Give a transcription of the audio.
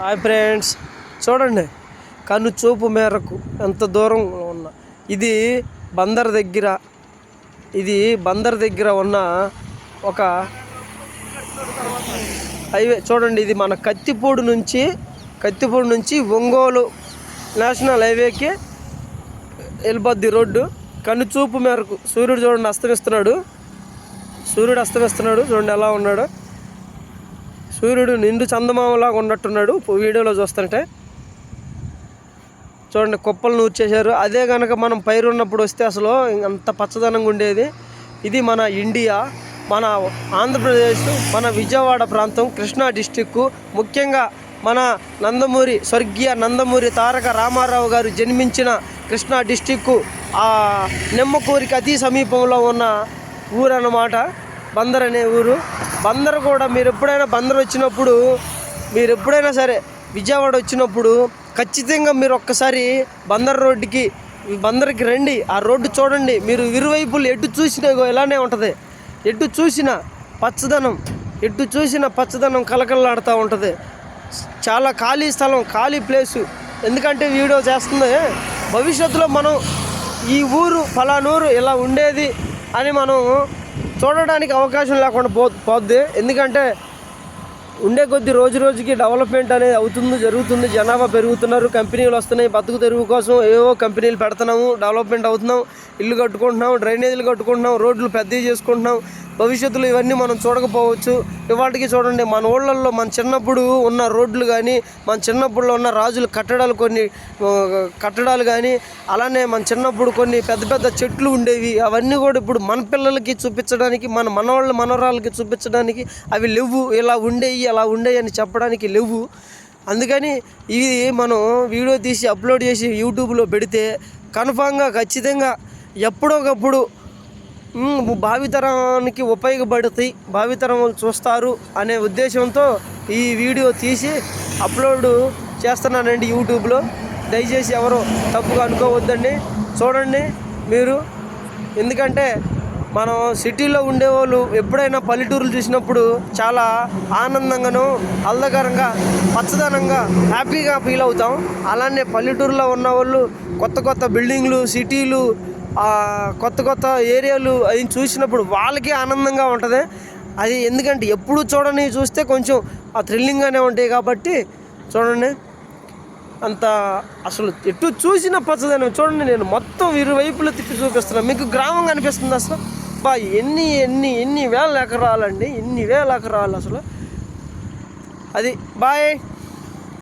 Hi friends. చూడండి కన్ను చూపు మేరకు ఎంత దూరంలో ఉన్న ఇది బందర్ దగ్గర ఇది బందర్ దగ్గర ఉన్న ఒక హైవే. చూడండి ఇది మన కత్తిపూడి నుంచి కత్తిపూడి నుంచి ఒంగోలు నేషనల్ హైవేకి వెళ్ళిపోద్ది రోడ్డు. కన్ను చూపు మేరకు సూర్యుడు చూడండి అస్తమిస్తున్నాడు. సూర్యుడు అస్తమిస్తున్నాడు చూడండి ఎలా ఉన్నాడు. సూర్యుడు నిండు చందమామలాగా ఉన్నట్టున్నాడు. వీడియోలో చూస్తుంటే చూడండి కుప్పలు నూర్చేశారు. అదే కనుక మనం పైరు ఉన్నప్పుడు వస్తే అసలు అంత పచ్చదనంగా ఉండేది. ఇది మన ఇండియా మన ఆంధ్రప్రదేశ్ మన విజయవాడ ప్రాంతం కృష్ణా డిస్టిక్ ముఖ్యంగా మన నందమూరి స్వర్గీయ నందమూరి తారక రామారావు గారు జన్మించిన కృష్ణా డిస్టిక్ ఆ నిమ్మకూరికి అతి సమీపంలో ఉన్న ఊరు అన్నమాట బందర్ అనే ఊరు. బందర్ కూడా మీరు ఎప్పుడైనా బందర్ వచ్చినప్పుడు మీరు ఎప్పుడైనా సరే విజయవాడ వచ్చినప్పుడు ఖచ్చితంగా మీరు ఒక్కసారి బందర్ రోడ్డుకి బందర్కి రండి. ఆ రోడ్డు చూడండి. మీరు ఇరువైపులు ఎటు చూసినా ఇలానే ఉంటుంది. ఎటు చూసినా పచ్చదనం ఎటు చూసినా పచ్చదనం కలకలలాడుతూ ఉంటుంది. చాలా ఖాళీ స్థలం ఖాళీ ప్లేసు. ఎందుకంటే వీడియో చేస్తుంది. భవిష్యత్తులో మనం ఈ ఊరు ఫలానూరు ఇలా ఉండేది అని మనం చూడడానికి అవకాశం లేకుండా పో పోద్ది. ఎందుకంటే ఉండే కొద్ది రోజు రోజుకి డెవలప్మెంట్ అనేది అవుతుంది జరుగుతుంది. జనాభా పెరుగుతున్నారు కంపెనీలు వస్తున్నాయి. బతుకు తెరువు కోసం ఏవో కంపెనీలు పెడుతున్నాము డెవలప్మెంట్ అవుతున్నాం ఇల్లు కట్టుకుంటున్నాం డ్రైనేజీలు కట్టుకుంటున్నాం రోడ్లు పెద్దవి చేసుకుంటున్నాం. భవిష్యత్తులో ఇవన్నీ మనం చూడకపోవచ్చు. ఇవాటికి చూడండి మన ఊళ్ళల్లో మన చిన్నప్పుడు ఉన్న రోడ్లు కానీ మన చిన్నప్పుడులో ఉన్న రాజులు కట్టడాలు కొన్ని కట్టడాలు కానీ అలానే మన చిన్నప్పుడు కొన్ని పెద్ద పెద్ద చెట్లు ఉండేవి. అవన్నీ కూడా ఇప్పుడు మన పిల్లలకి చూపించడానికి మన మనవాళ్ళ మనవరాలకి చూపించడానికి అవి లేవు. ఇలా ఉండేవి అలా ఉండేయని చెప్పడానికి లేవు. అందుకని ఇది మనం వీడియో తీసి అప్లోడ్ చేసి యూట్యూబ్లో పెడితే కన్ఫామ్గా ఖచ్చితంగా ఎప్పుడొకప్పుడు భావితరానికి ఉపయోగపడతాయి భావితరం చూస్తారు అనే ఉద్దేశంతో ఈ వీడియో తీసి అప్లోడ్ చేస్తున్నానండి యూట్యూబ్లో. దయచేసి ఎవరు తప్పుగా అనుకోవద్దండి. చూడండి మీరు. ఎందుకంటే మనం సిటీలో ఉండేవాళ్ళు ఎప్పుడైనా పల్లెటూరులు చూసినప్పుడు చాలా ఆనందంగాను ఆహ్లాదకరంగా పచ్చదనంగా హ్యాపీగా ఫీల్ అవుతాం. అలానే పల్లెటూరులో ఉన్న వాళ్ళు కొత్త కొత్త బిల్డింగ్లు సిటీలు కొత్త కొత్త ఏరియాలు అవి చూసినప్పుడు వాళ్ళకి ఆనందంగా ఉంటుంది. అది ఎందుకంటే ఎప్పుడు చూడని చూస్తే కొంచెం ఆ థ్రిల్లింగ్గానే ఉంటాయి కాబట్టి చూడండి. అంత అసలు ఎటు చూసిన పచ్చదనం. చూడండి నేను మొత్తం ఇరువైపులా తిప్పి చూపిస్తున్నాను మీకు గ్రామం కనిపిస్తుంది అసలు? అబ్బా ఎన్ని ఎన్ని ఎన్ని వేల ఎకరాలండి? ఎన్ని వేల ఎకరాలు అసలు? అది బాయ్.